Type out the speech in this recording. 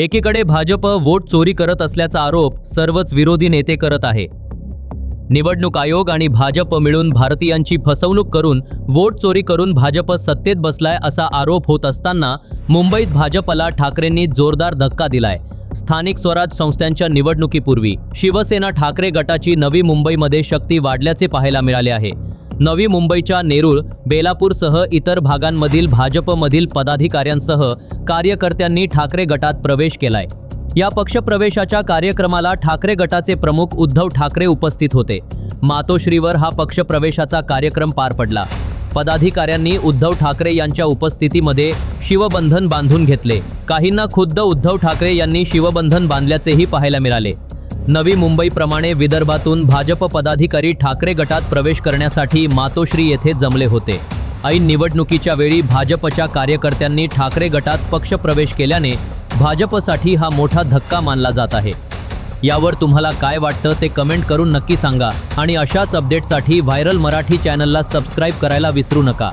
एकीकडे भाजप वोट चोरी करत असल्याचा आरोप सर्वच विरोधी नेते करत आहे. निवडणूक आयोग आणि भाजप मिळून भारतीयांची फसवणूक करून वोट चोरी करून भाजप सत्तेत बसलाय असा आरोप होत असताना मुंबईत भाजपला ठाकरेंनी जोरदार धक्का दिलाय. स्थानिक स्वराज संस्थांच्या निवडणुकीपूर्वी शिवसेना ठाकरे गटाची नवी मुंबईमध्ये शक्ती वाढल्याचे पाहायला मिळाले आहे. नवी मुंबईच्या नेरूळ बेलापूरसह इतर भागांमधील भाजपमधील पदाधिकाऱ्यांसह कार्यकर्त्यांनी ठाकरे गटात प्रवेश केलाय. या पक्षप्रवेशाच्या कार्यक्रमाला ठाकरे गटाचे प्रमुख उद्धव ठाकरे उपस्थित होते. मातोश्रीवर हा पक्षप्रवेशाचा कार्यक्रम पार पडला. पदाधिकाऱ्यांनी उद्धव ठाकरे यांच्या उपस्थितीमध्ये शिवबंधन बांधून घेतले. काहींना खुद्द उद्धव ठाकरे यांनी शिवबंधन बांधल्याचेही पाहायला मिळाले. नवी मुंबईप्रमाणे विदर्भातून भाजप पदाधिकारी ठाकरे गटात प्रवेश करण्यासाठी मातोश्री येथे जमले होते. ऐन निवडणुकीच्या वेळी भाजपच्या कार्यकर्त्यांनी ठाकरे गटात पक्षप्रवेश केल्याने भाजपसाठी हा मोठा धक्का मानला जात आहे. यावर तुम्हाला काय वाटतं ते कमेंट करून नक्की सांगा आणि अशाच अपडेटसाठी व्हायरल मराठी चॅनलला सबस्क्राईब करायला विसरू नका.